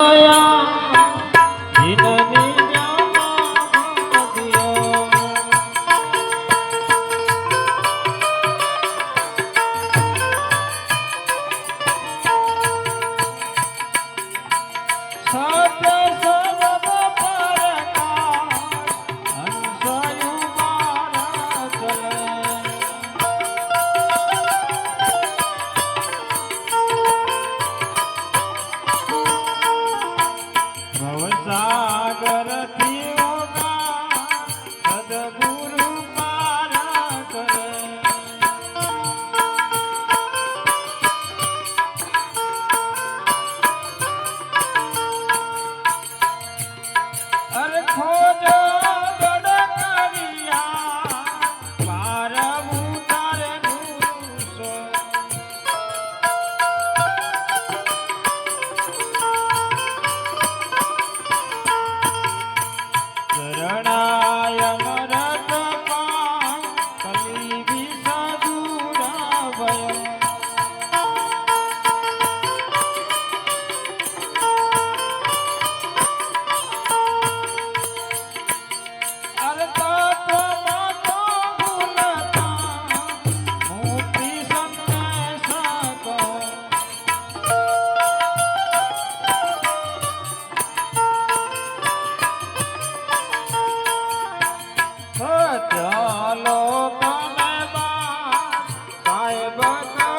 দয়া ઓગા bye.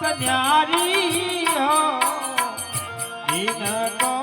કન્યારી દીન કો